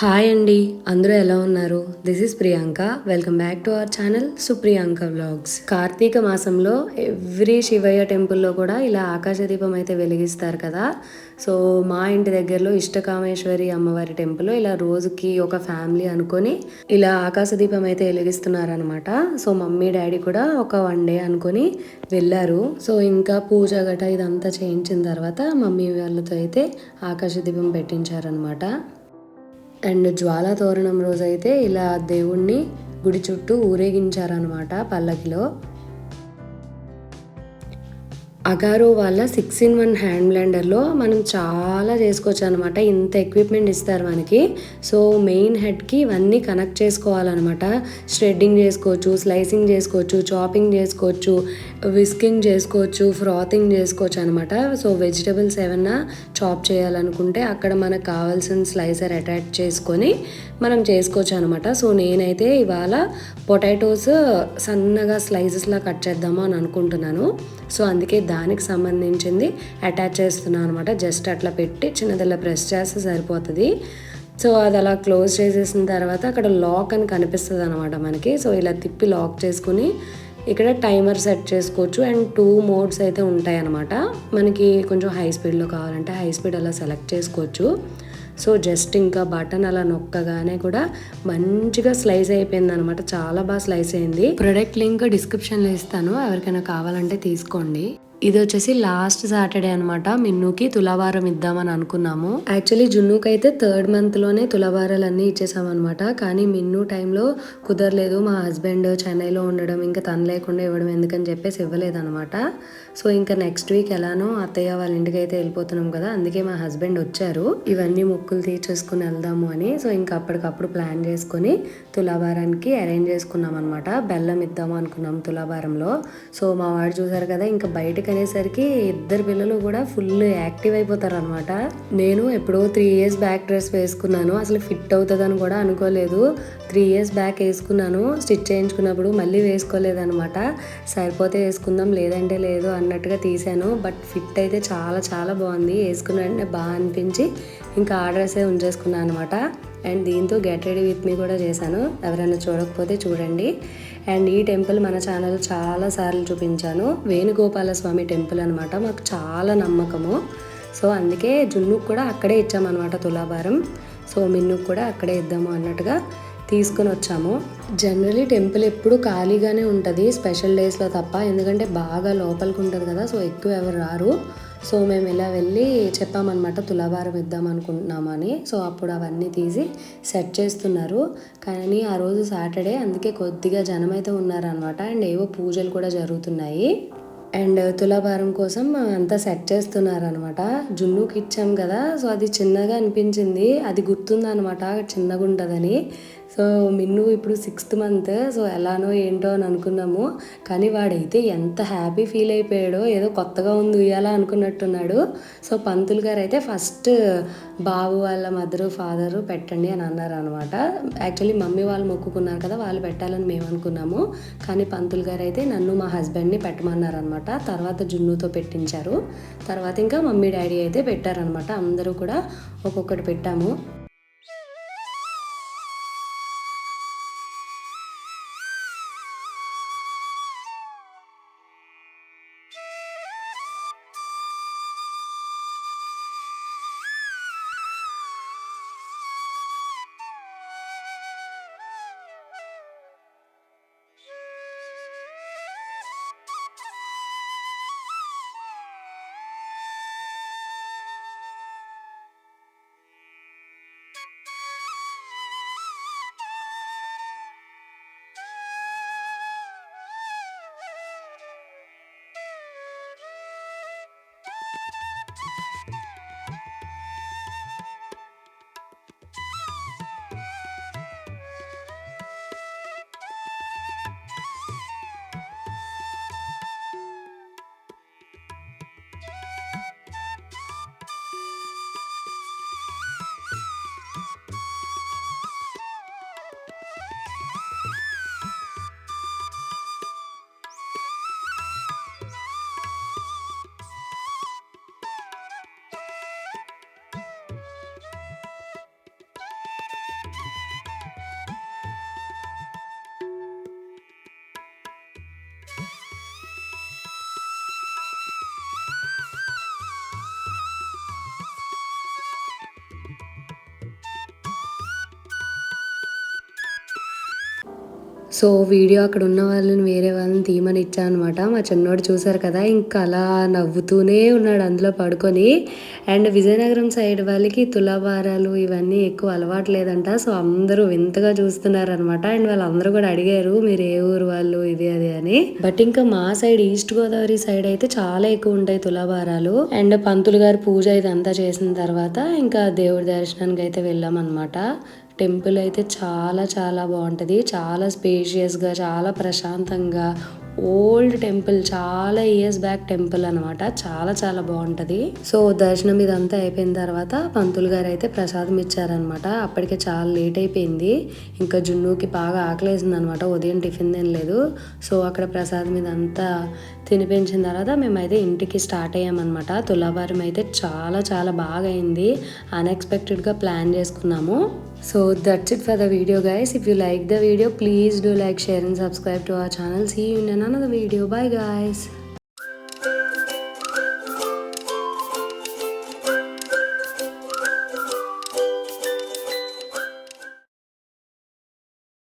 Hi అండి అందరూ ఎలా ఉన్నారు? This is Priyanka welcome back to our channel Supriyanka vlogs Karthika మాసంలో ఎవ్రీ శివయ్య టెంపుల్లో కూడా ఇలా ఆకాశ దీపం అయితే వెలిగిస్తారు కదా. సో మా ఇంటి దగ్గరలో ఇష్టకామేశ్వరి అమ్మవారి టెంపుల్ ఇలా రోజుకి ఒక ఫ్యామిలీ అనుకొని ఇలా ఆకాశ దీపం అయితే వెలిగిస్తున్నారనమాట సో మమ్మీ డాడీ కూడా ఒక వన్ డే అనుకొని వెళ్ళారు. సో ఇంకా పూజ గట ఇదంతా చేయించిన తర్వాత మమ్మీ వాళ్ళతో అయితే ఆకాశ దీపం పెట్టించారనమాట అండ్ జ్వాల తోరణం రోజైతే ఇలా దేవుణ్ణి గుడి చుట్టూ ఊరేగించారనమాట పల్లకిలో. అగారో వాళ్ళ సిక్స్ ఇన్ వన్ హ్యాండ్ బ్లెండర్లో మనం చాలా చేసుకోవచ్చు అనమాట ఇంత ఎక్విప్మెంట్ ఇస్తారు మనకి. సో మెయిన్ హెడ్కి ఇవన్నీ కనెక్ట్ చేసుకోవాలన్నమాట. స్ట్రెడ్డింగ్ చేసుకోవచ్చు స్లైసింగ్ చేసుకోవచ్చు చాపింగ్ చేసుకోవచ్చు విస్కింగ్ చేసుకోవచ్చు ఫ్రాతింగ్ చేసుకోవచ్చు అనమాట సో వెజిటబుల్స్ ఏమన్నా చాప్ చేయాలనుకుంటే అక్కడ మనకు కావాల్సిన స్లైసర్ అటాచ్ చేసుకొని మనం చేసుకోవచ్చు అనమాట సో నేనైతే ఇవాళ పొటాటోస్ సన్నగా స్లైసెస్లా కట్ చేద్దాము అని అనుకుంటున్నాను. సో అందుకే దానికి సంబంధించింది అటాచ్ చేస్తున్నాను అనమాట జస్ట్ అట్లా పెట్టి చిన్నదిలా ప్రెస్ చేస్తే సరిపోతుంది. సో అది అలా క్లోజ్ చేసేసిన తర్వాత అక్కడ లాక్ అని కనిపిస్తుంది అనమాట మనకి. సో ఇలా తిప్పి లాక్ చేసుకుని ఇక్కడ టైమర్ సెట్ చేసుకోవచ్చు. అండ్ టూ మోడ్స్ అయితే ఉంటాయి అనమాట మనకి కొంచెం హై స్పీడ్లో కావాలంటే హై స్పీడ్ అలా సెలెక్ట్ చేసుకోవచ్చు. సో జస్ట్ ఇంకా బటన్ అలా నొక్కగానే కూడా మంచిగా స్లైస్ అయిపోయింది అనమాట చాలా బాగా స్లైస్ అయింది. ప్రొడక్ట్ లింక్ డిస్క్రిప్షన్లో ఇస్తాను. ఎవరికైనా కావాలంటే తీసుకోండి. ఇది వచ్చేసి లాస్ట్ సాటర్డే అనమాట మిన్నుకి తులావారం ఇద్దామని అనుకున్నాము. యాక్చువల్లీ జున్నుకి అయితే థర్డ్ మంత్లోనే తులావారాలు అన్ని ఇచ్చేసామన్నమాట. కానీ మిన్ను టైంలో కుదరలేదు. మా హస్బెండ్ చెన్నైలో ఉండడం ఇంకా తను లేకుండా ఇవ్వడం ఎందుకని చెప్పేసి ఇవ్వలేదన్నమాట. సో ఇంకా నెక్స్ట్ వీక్ ఎలానో అత్తయ్య వాళ్ళ ఇంటికి అయితే వెళ్ళిపోతున్నాం కదా. అందుకే మా హస్బెండ్ వచ్చారు. ఇవన్నీ ముక్కులు తీర్చేసుకుని వెళ్దాము అని. సో ఇంకా అప్పటికప్పుడు ప్లాన్ చేసుకుని తులాభారానికి అరేంజ్ చేసుకున్నాం అనమాట బెల్లం ఇద్దాము అనుకున్నాం తులాభారంలో సో మా వాడు చూసారు కదా ఇంకా బయటకు అనేసరికి ఇద్దరు పిల్లలు కూడా ఫుల్ యాక్టివ్ అయిపోతారు అనమాట నేను ఎప్పుడో త్రీ ఇయర్స్ బ్యాక్ డ్రెస్ వేసుకున్నాను. అసలు ఫిట్ అవుతుందని కూడా అనుకోలేదు. త్రీ ఇయర్స్ బ్యాక్ వేసుకున్నాను. స్టిచ్ చేయించుకున్నప్పుడు మళ్ళీ వేసుకోలేదనమాట సరిపోతే వేసుకుందాం లేదంటే లేదు అన్నట్టుగా తీసాను బట్ ఫిట్ అయితే చాలా చాలా బాగుంది. వేసుకున్న బాగా అనిపించి ఇంకా ఆ డ్రెస్సే ఉంచేసుకున్నాను అనమాట అండ్ దీంతో గెట్ రెడీ విత్ మీ కూడా చేశాను. ఎవరైనా చూడకపోతే చూడండి. అండ్ ఈ టెంపుల్ మన ఛానల్ చాలా సార్లు చూపించాను. వేణుగోపాల స్వామి టెంపుల్ అనమాట మాకు చాలా నమ్మకము. సో అందుకే జున్నుకు కూడా అక్కడే ఇచ్చామన్నమాట తులాభారం. సో మిన్నుకు కూడా అక్కడే ఇద్దాము అన్నట్టుగా తీసుకొని వచ్చాము. జనరలీ టెంపుల్ ఎప్పుడు ఖాళీగానే ఉంటుంది. స్పెషల్ డేస్లో తప్ప. ఎందుకంటే బాగా లోపలికి ఉంటుంది కదా. సో ఎక్కువ ఎవరు రారు. సో మేము ఇలా వెళ్ళి చెప్పామన్నమాట తులాభారం ఇద్దాం అనుకుంటున్నామని. సో అప్పుడు అవన్నీ తీసి సెట్ చేస్తున్నారు. కానీ ఆ రోజు సాటర్డే అందుకే కొద్దిగా జనం అయితే ఉన్నారనమాట అండ్ ఏవో పూజలు కూడా జరుగుతున్నాయి. అండ్ తులాభారం కోసం అంతా సెట్ చేస్తున్నారనమాట జున్నుకి ఇచ్చాం కదా సో అది చిన్నగా అనిపించింది. అది గుర్తుందనమాట చిన్నగా ఉంటుందని సో మిన్ను ఇప్పుడు సిక్స్త్ మంత్ సో ఎలానో ఏంటో అని అనుకున్నాము. కానీ వాడైతే ఎంత హ్యాపీ ఫీల్ అయిపోయాడో ఏదో కొత్తగా ఉంది ఉయ్యాలా అనుకున్నట్టున్నాడు. సో పంతులు గారు అయితే ఫస్ట్ బాబు వాళ్ళ మదరు ఫాదరు పెట్టండి అని అన్నారు అనమాట యాక్చువల్లీ మమ్మీ వాళ్ళు మొక్కుకున్నారు కదా వాళ్ళు పెట్టాలని మేము అనుకున్నాము. కానీ పంతులు గారు అయితే నన్ను మా హస్బెండ్ని పెట్టమన్నారు అనమాట తర్వాత జున్నుతో పెట్టించారు. తర్వాత ఇంకా మమ్మీ డాడీ అయితే పెట్టారనమాట అందరూ కూడా ఒక్కొక్కటి పెట్టాము. సో వీడియో అక్కడ ఉన్న వాళ్ళని వేరే వాళ్ళని తీయమని ఇచ్చా అనమాట మా చిన్నోడు చూశారు కదా ఇంకా అలా నవ్వుతూనే ఉన్నాడు అందులో పడుకొని. అండ్ విజయనగరం సైడ్ వాళ్ళకి తులాభారాలు ఇవన్నీ ఎక్కువ అలవాటు లేదంట. సో అందరూ వింతగా చూస్తున్నారు అనమాట అండ్ వాళ్ళందరూ కూడా అడిగారు మీరు ఏ ఊరు వాళ్ళు? ఇది అది అని. బట్ ఇంకా మా సైడ్ ఈస్ట్ గోదావరి సైడ్ అయితే చాలా ఎక్కువ ఉంటాయి తులాభారాలు. అండ్ పంతులు గారు పూజ ఇదంతా చేసిన తర్వాత ఇంకా దేవుడి దర్శనానికి అయితే వెళ్ళాం అనమాట టెంపుల్ అయితే చాలా చాలా బాగుంటుంది. చాలా స్పేషియస్గా చాలా ప్రశాంతంగా ఓల్డ్ టెంపుల్ చాలా ఇయర్స్ బ్యాక్ టెంపుల్ అనమాట చాలా చాలా బాగుంటుంది. సో దర్శనం ఇదంతా అయిపోయిన తర్వాత పంతులు గారు అయితే ప్రసాదం ఇచ్చారనమాట అప్పటికే చాలా లేట్ అయిపోయింది. ఇంకా జున్నుకి బాగా ఆకలేసింది అనమాట ఉదయం టిఫిన్ తినలేదు. సో అక్కడ ప్రసాదం ఇదంతా తినిపించిన తర్వాత మేమైతే ఇంటికి స్టార్ట్ అయ్యామన్నమాట. తులాభారం అయితే చాలా చాలా బాగా అయింది. అన్ఎక్స్పెక్టెడ్గా ప్లాన్ చేసుకున్నాము. So that's it for the video guys if you like the video please do like share and subscribe to our channel see you in another video bye guys